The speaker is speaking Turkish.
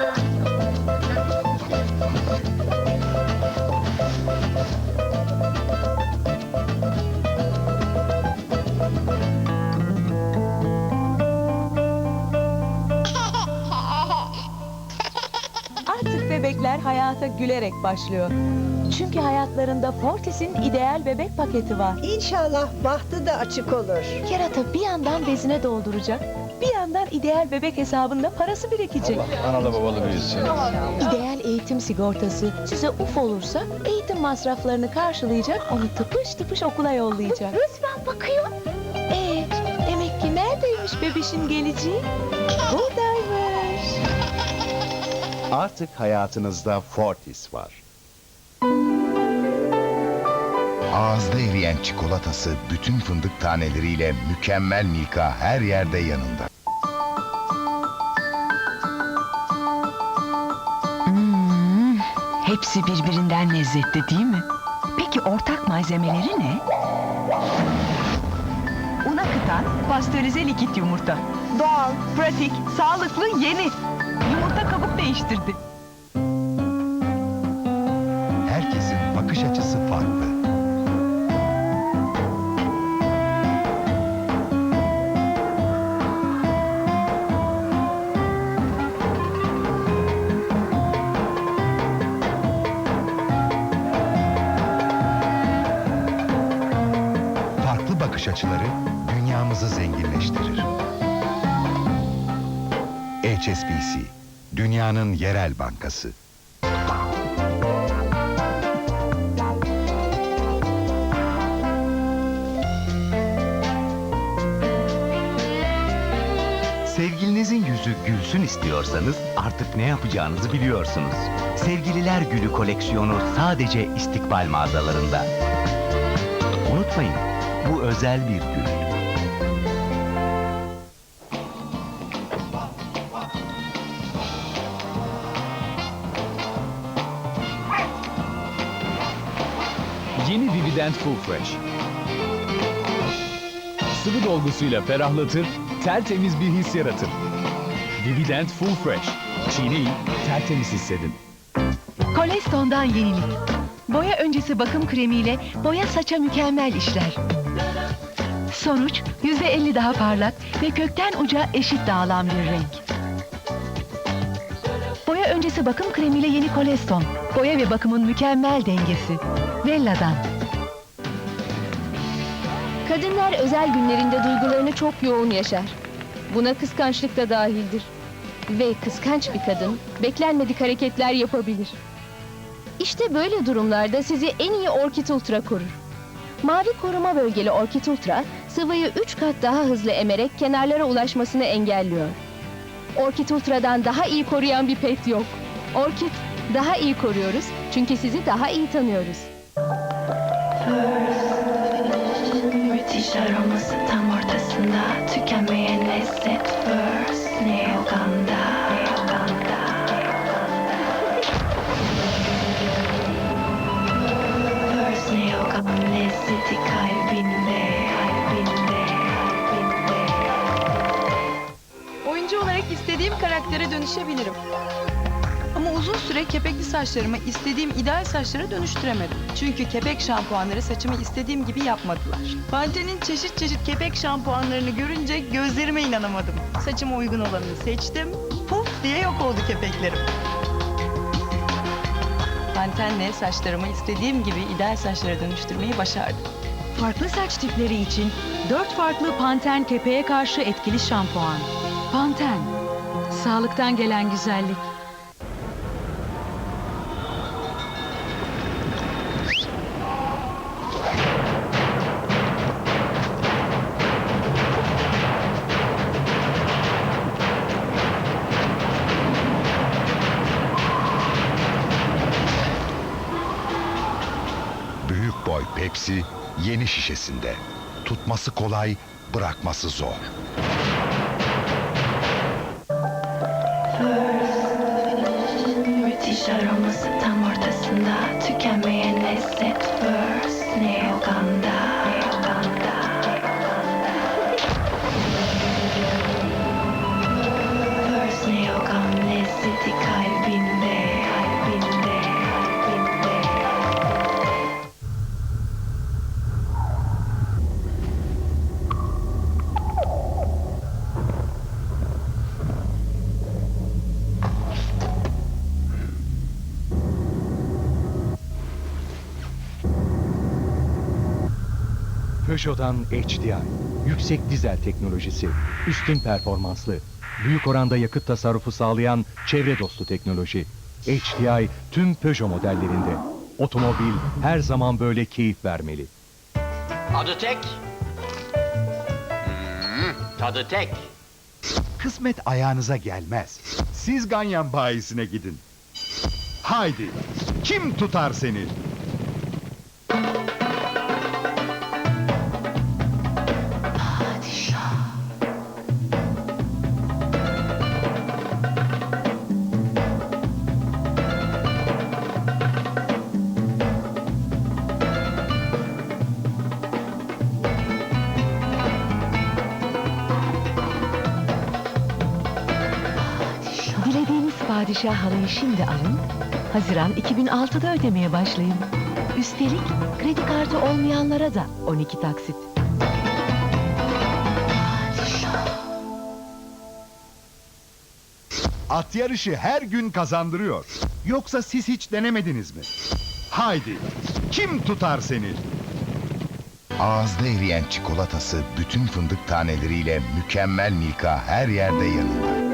Artık hayata gülerek başlıyor. Çünkü hayatlarında Fortis'in ideal bebek paketi var. İnşallah bahtı da açık olur. Kerata bir yandan bezine dolduracak, bir yandan ideal bebek hesabında parası birikecek. Analı babalı büyüsün. İdeal eğitim sigortası size uf olursa eğitim masraflarını karşılayacak, onu tıpış tıpış okula yollayacak. Lütfen bakıyor. Ee, demek ki neredeymiş bebişin geleceği? Buradaymış. Artık hayatınızda Fortis var. Ağızda eriyen çikolatası bütün fındık taneleriyle mükemmel Milka her yerde yanında. Hmm, hepsi birbirinden lezzetli değil mi? Peki ortak malzemeleri ne? Un akıtan pastörize likit yumurta. Doğal, pratik, sağlıklı, yeni. Değiştirdi. Herkesin bakış açısı farklı. Farklı bakış açıları dünyamızı zenginleştirir. HSBC, dünyanın yerel bankası. Sevgilinizin yüzü gülsün istiyorsanız artık ne yapacağınızı biliyorsunuz. Sevgililer Gülü koleksiyonu sadece istikbal mağazalarında. Unutmayın, bu özel bir gül. Yeni Vividend Full Fresh. Sıvı dolgusuyla ferahlatır, tertemiz bir his yaratır. Vividend Full Fresh. Çiğneyin, tertemiz hissedin. Koleston'dan yenilik. Boya öncesi bakım kremiyle boya saça mükemmel işler. Sonuç yüzde elli daha parlak ve kökten uca eşit dağılan bir renk. Boya öncesi bakım kremiyle yeni Koleston. Boya ve bakımın mükemmel dengesi. Vella'dan. Kadınlar özel günlerinde duygularını çok yoğun yaşar. Buna kıskançlık da dahildir. Ve kıskanç bir kadın beklenmedik hareketler yapabilir. İşte böyle durumlarda sizi en iyi Orkid Ultra korur. Mavi koruma bölgeli Orkid Ultra sıvıyı 3 kat daha hızlı emerek kenarlara ulaşmasını engelliyor. Orkid Ultra'dan daha iyi koruyan bir pet yok. Orkid daha iyi koruyoruz çünkü sizi daha iyi tanıyoruz. Tam ortasında Tükenmeyen lezzet First Neoganda Oyuncu olarak istediğim karaktere dönüşebilirim. Süre kepekli saçlarımı istediğim ideal saçlara dönüştüremedim. Çünkü kepek şampuanları saçımı istediğim gibi yapmadılar. Pantene'in çeşit çeşit kepek şampuanlarını görünce gözlerime inanamadım. Saçıma uygun olanını seçtim. Puf diye yok oldu kepeklerim. Panten'le saçlarımı istediğim gibi ideal saçlara dönüştürmeyi başardım. Farklı saç tipleri için dört farklı Panten kepeğe karşı etkili şampuan. Panten, sağlıktan gelen güzellik. Pepsi yeni şişesinde. Tutması kolay, bırakması zor. Müthiş aroması tam ortasında Tükenmeyen lezzet First Peugeot'dan HDI. Yüksek dizel teknolojisi, üstün performanslı, büyük oranda yakıt tasarrufu sağlayan çevre dostu teknoloji. HDI tüm Peugeot modellerinde. Otomobil her zaman böyle keyif vermeli. Adı tek. Hmm, tadı tek. Kısmet ayağınıza gelmez. Siz Ganyan bayisine gidin. Haydi, kim tutar seni? Padişah halıyı şimdi alın. Haziran 2006'da ödemeye başlayın. Üstelik kredi kartı olmayanlara da 12 taksit. At yarışı her gün kazandırıyor. Yoksa siz hiç denemediniz mi? Haydi, kim tutar seni? Ağızda eriyen çikolatası bütün fındık taneleriyle mükemmel Milka her yerde yanında.